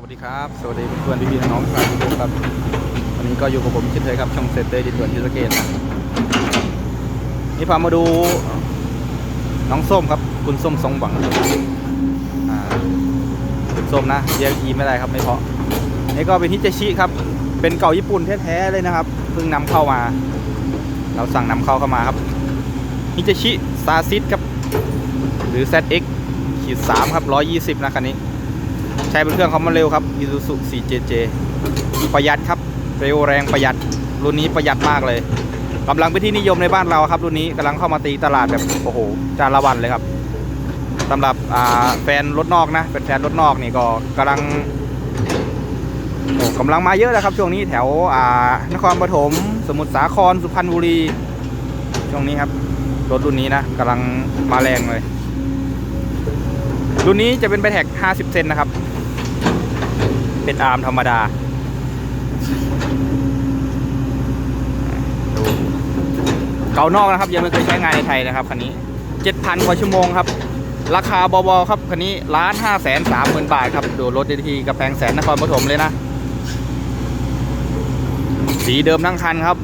สวัสดีครับ สวัสดีเพื่อนๆพี่น้องๆทุกท่านครับวันนี้ก็อยู่กับผมเช่นเคยครับช่องเซตเตอร์ดินด่วนที่สเกตนะนี่พามาดูน้องส้มครับ คุณส้มทรงหวังคุณส้มนะเรียกอีไม่ได้ครับไม่เพาะนี่ก็เป็นฮิตาชิครับ เป็นเก่าญี่ปุ่นแท้ๆเลยนะครับเพิ่งนำเข้ามา เราสั่งนำเข้าเข้ามาครับฮิตาชิซาซิสครับ หรือ ZX ขีด3ครับ120นะคันนี้ ใช้เป็นเครื่องคอมมอนเร็วครับ Isuzu 4JJ ประหยัดครับ เร็วแรงประหยัด รุ่นนี้ประหยัดมากเลยกำลังเป็นที่นิยมในบ้านเราครับ รุ่นนี้กำลังเข้ามาตีตลาดแบบโอ้โหจานละวันเลยครับสำหรับแฟนรถนอกนะเป็นแฟนรถนอกนี่ก็กำลังโอ้กำลังมาเยอะแล้วครับ ช่วงนี้แถวนครปฐมสมุทรสาครสุพรรณบุรี ช่วงนี้ครับรถรุ่นนี้นะกำลังมาแรงเลย รุ่นนี้จะเป็นไบแท็ก 50 เซนนะครับ เป็นอาร์มธรรมดา ดู เก่านอกนะครับ ยังไม่เคยใช้งานในไทยนะครับคันนี้เจ็ดพันกว่าชั่วโมงครับ ราคาบอบครับคันนี้ล้านห้าแสนสามหมื่นบาทครับ ดูรถดีทีกระแพงแสนนครปฐมเลยนะ สีเดิมทั้งคันครับ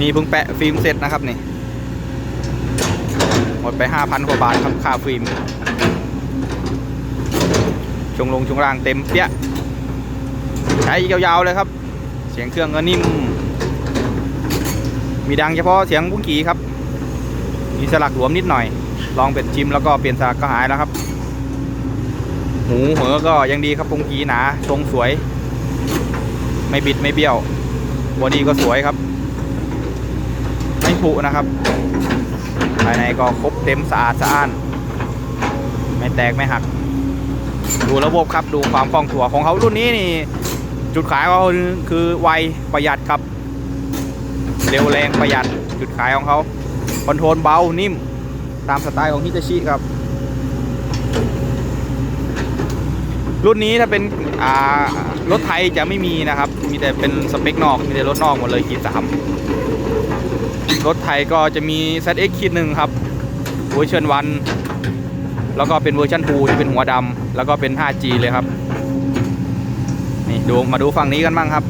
นี่เพิ่งแปะฟิล์มเสร็จนะครับนี่ หมดไป 5,000กว่าบาทครับค่าฟิล์มชงลงชงล่างเต็มเปี้ยใช้ยาวๆเลยครับ เสียงเครื่องก็นิ่ม มีดังเฉพาะเสียงบุ้งกีครับ มีสลักหลวมนิดหน่อย ลองเป็ดชิมแล้วก็เปลี่ยนสลักก็หายแล้วครับหูเหอก็ยังดีครับบุ้งกีหนาทรงสวย ไม่บิดไม่เบี้ยวบอดี้ก็สวยครับ ผุนะครับ ภายในก็ครบเต็มสะอาดสะอ้าน ไม่แตกไม่หัก ดูระบบครับดูความคล่องตัวของเขารุ่นนี้นี่ จุดขายเขาคือไวประหยัดครับ เร็วแรงประหยัดจุดขายของเขาคอนโทรลเบานิ่ม ตามสไตล์ของฮิตาชิครับรุ่นนี้ถ้าเป็นรถไทยจะไม่มีนะครับ มีแต่เป็นสเปคนอก มีแต่รถนอกหมดเลยขีดสาม รถไทยก็จะมี ZX ขีดหนึ่งครับเวอร์ชันวันแล้วก็เป็นเวอร์ชัน2ที่เป็นหัวดำแล้วก็เป็น 5G เลยครับ นี่ดูมาดูฝั่งนี้กันบ้างครับ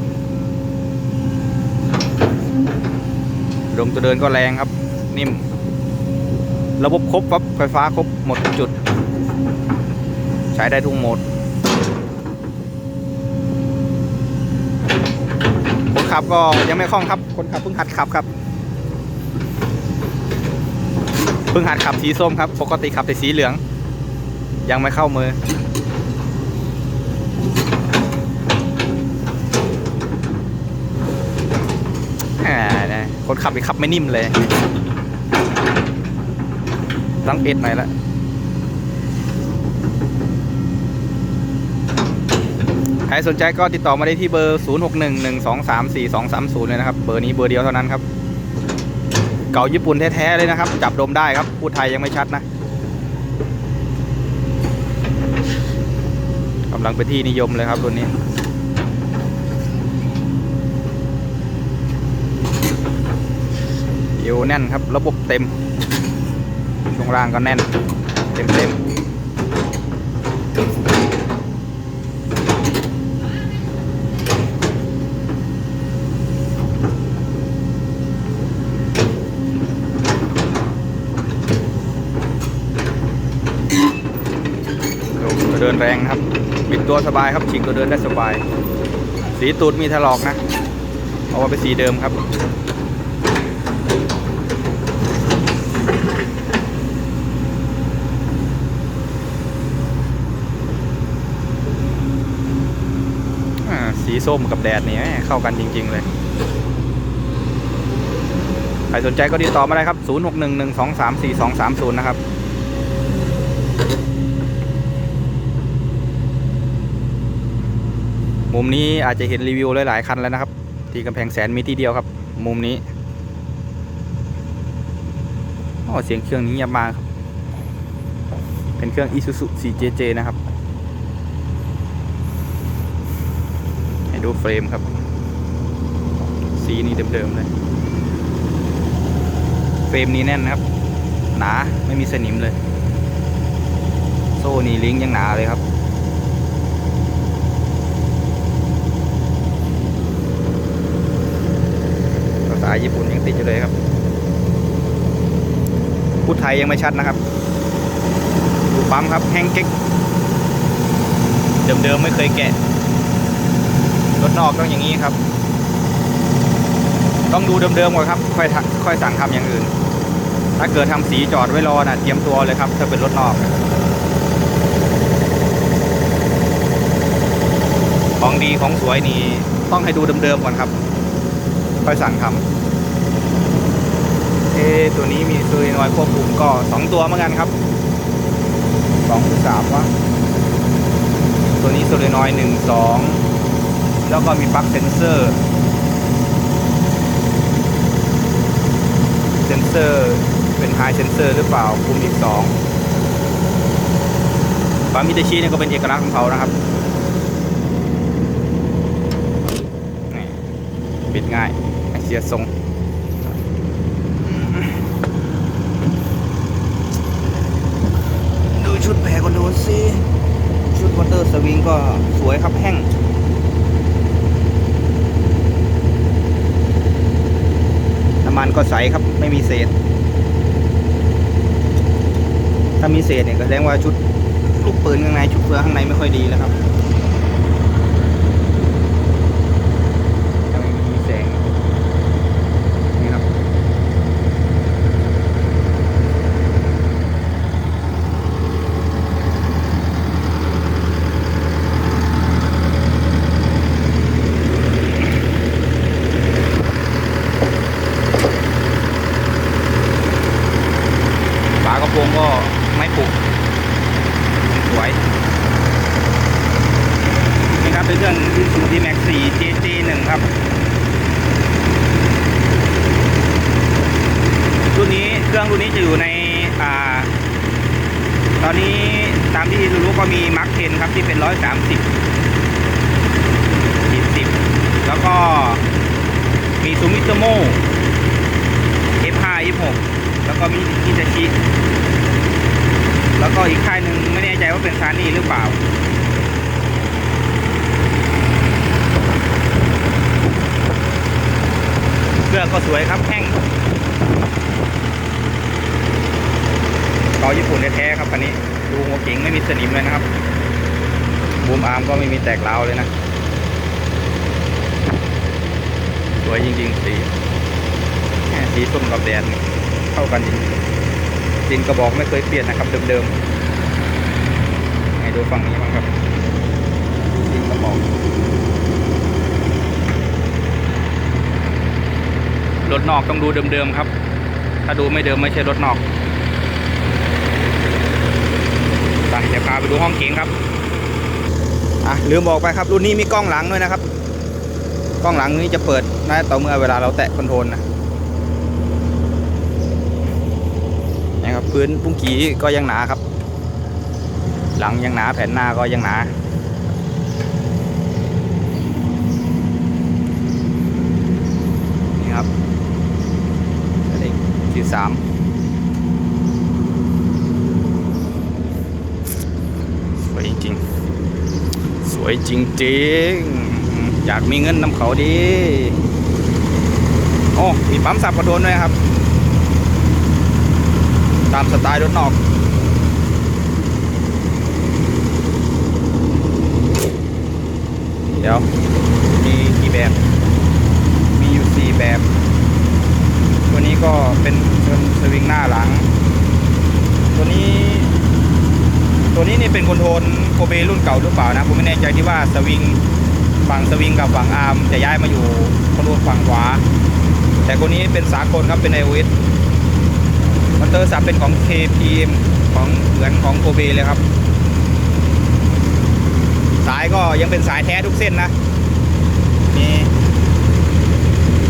ลมตัวเดินก็แรงครับ นิ่ม ระบบครบครับไฟฟ้าครบหมดจุด ใช้ได้ทุกโหมดคนขับก็ยังไม่คล่องครับ คนขับเพิ่งหัดขับครับ เพิ่งหัดขับสีส้มครับ ปกติขับแต่สีเหลือง ยังไม่เข้ามือ อ่านะคนขับไปขับไม่นิ่มเลย ตั้งเอ็ดหน่อยละใครสนใจก็ติดต่อมาได้ที่เบอร์ 0611234230 เลยนะครับ เบอร์นี้เบอร์เดียวเท่านั้นครับ เก่าญี่ปุ่นแท้ๆเลยนะครับ จับดมได้ครับ พูดไทยยังไม่ชัดนะกำลังเป็นที่นิยมเลยครับรุ่นนี้ เอวแน่นครับ ระบบเต็มช่วงล่างก็แน่น เต็มเต็มๆตัวเดินแรงครับบิดตัวสบายครับฉีกตัวเดินได้สบาย สีตูดมีถลอกนะเพราะว่าเป็นสีเดิมครับสีส้มกับแดดนี่เข้ากันจริง ๆ เลย ใครสนใจก็ติดต่อมาได้ครับ 0611234230 นะครับ มุมนี้อาจจะเห็นรีวิวหลายๆคันแล้วนะครับ ที่กำแพงแสนมีที่เดียวครับ มุมนี้อ๋อเสียงเครื่องนี้เงียบมากครับ เป็นเครื่อง Isuzu 4JJ นะครับ ให้ดูเฟรมครับ สีนี่เดิมๆเลย เฟรมนี้แน่นนะครับ หนาไม่มีสนิมเลย โซ่นี่ลิงก์ยังหนาเลยครับาษาญี่ปุ่นยังติดอยู่เลยครับพูดไทยยังไม่ชัดนะครับดูปั๊มครับแห้งเก๊กเดิมๆไม่เคยแกะรถนอกต้องอย่างนี้ครับ ต้องดูเดิมๆก่อนครับ ค่อยค่อยสั่งทำอย่างอื่น ถ้าเกิดทำสีจอดไว้รอนะเตรียมตัวเลยครับ ถ้าเป็นรถนอกของดีของสวยนี่ต้องให้ดูเดิมๆก่อนครับ ค่อยสั่งทำ ตัวนี้มีซูรินอยควบคุมก็สองตัวเหมือนกันครับสองหรือสามวะตัวนี้โซเลนอยหนึ่งสองแล้วก็มีปลั๊กเซนเซอร์เซนเซอร์เป็นไฮเซนเซอร์หรือเปล่าคุมอีกสองปั๊มฮิตาชิเนี่ยก็เป็นเอกลักษณ์ของเขานะครับปิดง่ายไม่เสียทรง ดูชุดแผลก็ดูสิ ชุดวอเตอร์ สวิงก็สวยครับแห้งน้ำมันก็ใสครับไม่มีเศษ ถ้ามีเศษเนี่ยก็แสดงว่าชุดลูกปืนข้างในชุดเฟืองข้างในไม่ค่อยดีแล้วครับยังไม่มีแสงนี่ครับ ฝากระโปรงก็ ไม่ปุกสวยนี่ครับเป็นเครื่องซูดีแม็ก4 JT 1ครับรุ่นนี้เครื่องรุ่นนี้จะอยู่ในอ่าตอนนี้ตามที่รู้ก็มีมาร์ค10ครับที่เป็น130 40แล้วก็มีซูมิโตโม F5 F6 แล้วก็มีฮิตาชิ แล้วก็อีกค่ายหนึ่งไม่แน่ใจว่าเป็นซานี่หรือเปล่า เครื่องก็สวยครับแห้งต่อญี่ปุ่นแท้ๆครับคันนี้ ดูหัวเก๋งไม่มีสนิมเลยนะครับ บูมอาร์มก็ไม่มีแตกร้าวเลยนะ สวยจริงๆสีสีส้มกับแดงเข้ากันจริง ดินกระบอกไม่เคยเปลี่ยนนะครับเดิมๆให้ดูฝั่งนี้บ้างครับดินกระบอกรถนอกต้องดูเดิมๆครับ ถ้าดูไม่เดิมไม่ใช่รถนอกไปเดี๋ยวพาไปดูห้องเก๋งครับอะลืมบอกไปครับรุ่นนี้มีกล้องหลังด้วยนะครับ กล้องหลังนี้จะเปิดได้ต่อเมื่อเวลาเราแตะคอนโทรลนะนะครับ พื้นปุ้งกีก็ยังหนาครับ หลังยังหนาแผ่นหน้าก็ยังหนานี่ครับเลขที่สามสวยจริงๆสวยจริงๆอยากมีเงินนำเขาดีโอ้มีปั๊มสับกระโดนด้วยครับ ตามสไตล์รถนอก เดี๋ยว มีกี่แบบ มีอยู่สี่แบบ ตัวนี้ก็เป็นเป็นสวิงหน้าหลัง ตัวนี้ ตัวนี้นี่เป็นคอนโทรลโคเบรุ่นเก่าหรือเปล่านะ ผมไม่แน่ใจที่ว่าสวิงฝั่งสวิงกับฝั่งอาร์มจะย้ายมาอยู่คอนโทรลฝั่งขวา แต่คนนี้เป็นสากลครับเป็น iOS มอเตอร์สับเป็นของ KPM ของเหมือนของโคเบเลยครับ สายก็ยังเป็นสายแท้ทุกเส้นนะ มี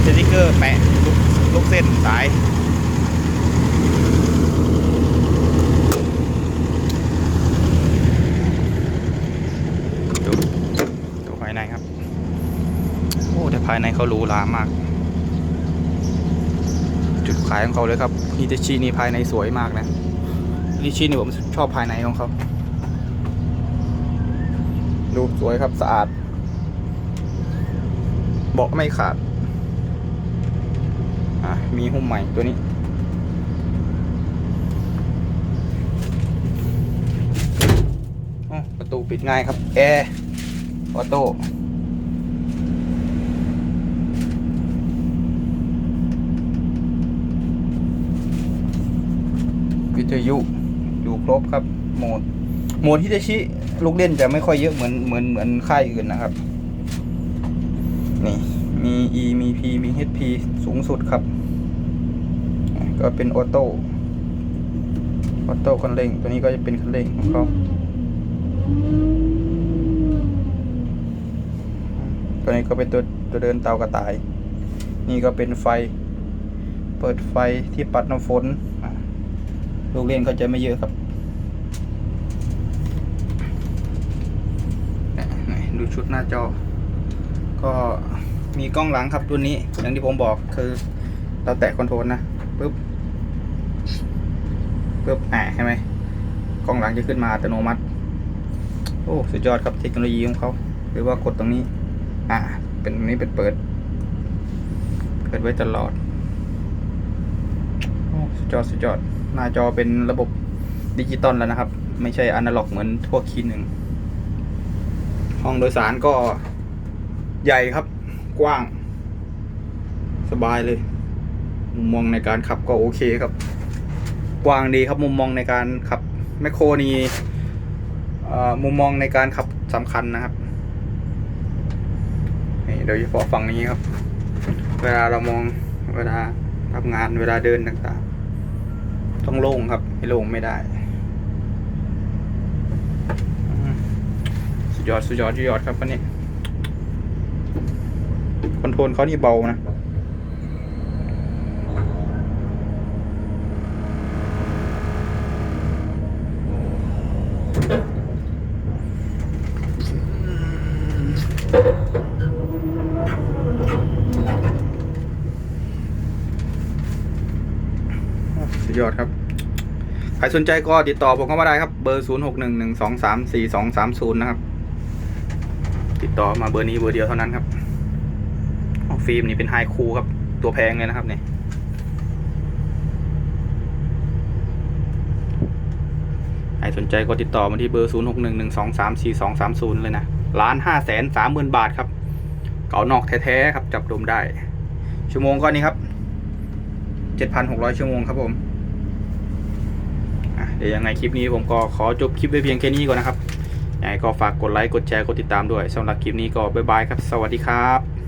สติกเกอร์แปะทุกทุกเส้นสาย ดูดูภายในครับ โอ้แต่ภายในเขาหรูหรามาก ขายของเขาเลยครับฮิตาชินี่ภายในสวยมากนะฮิตาชินี่ผมชอบภายในของเขาดูสวยครับสะอาด เบาะไม่ขาด อะมีหุ้มใหม่ตัวนี้อ๋อประตูปิดง่ายครับแอร์ออโต้ วิ ทยุอยู่ครบครับโหมดโหมดฮิตาชิลูกเล่นจะไม่ค่อยเยอะเหมือนเหมือนเหมือนค่ายอื่นนะครับ นี่มี E มี P มี HP สูงสุดครับ ก็เป็นออโต้ออโต้คันเร่ง ตัวนี้ก็จะเป็นคันเร่งของเขาตัวนี้ก็เป็นตัวตัวเดินเตากระต่าย นี่ก็เป็นไฟ เปิดไฟที่ปัดน้ำฝน ลูกเล่นก็จะไม่เยอะครับดูชุดหน้าจอ ก็มีกล้องหลังครับตัวนี้ อย่างที่ผมบอกคือเราแตะคอนโทรลนะปุ๊บปุ๊บอ่าใช่ไหมกล้องหลังจะขึ้นมาอัตโนมัติ โอ้สุดยอดครับเทคโนโลยีของเขาหรือว่ากดตรงนี้ อ่า เป็นตรงนี้เป็นเปิด เปิดไว้ตลอด โอ้สุดยอดสุดยอด หน้าจอเป็นระบบดิจิตอลแล้วนะครับ ไม่ใช่อนาล็อกเหมือนทั่วคีหนึ่งห้องโดยสารก็ใหญ่ครับ กว้าง สบายเลย มุมมองในการขับก็โอเคครับ กว้างดีครับมุมมองในการขับแมคโครนี่มุมมองในการขับสำคัญนะครับนี่โดยเฉพาะฝั่งนี้ครับ เวลาเรามองเวลาทำงานเวลาเดินต่างๆ ต้องโล่งครับไม่โล่งไม่ได้ สุดยอดสุดยอดสุดยอดครับวันนี้คอนโทรลเขานี่เบานะสุด ยอดครับ ใครสนใจก็ติดต่อผมเข้ามาได้ครับ เบอร์ 0 6 1 1 2 3 4 2 3 0 นะครับ ติดต่อมาเบอร์นี้เบอร์เดียวเท่านั้นครับฟิล์มนี่เป็นไฮคูครับ ตัวแพงเลยนะครับเนี่ยใครสนใจก็ติดต่อมาที่เบอร์ 0 6 1 1 2 3 4 2 3 0 เลยนะล้านห้าแสนสามหมื่นบาทครับ เก่านอกแท้ๆครับ จับรวมได้ ชั่วโมงก็นี้ครับ 7,600 ชั่วโมงครับผม เดี๋ยวยังไงคลิปนี้ผมก็ขอจบคลิปไว้เพียงแค่นี้ก่อนนะครับยังไงก็ฝากกดไลค์กดแชร์กดติดตามด้วยสำหรับคลิปนี้ก็บ๊ายบายครับ สวัสดีครับ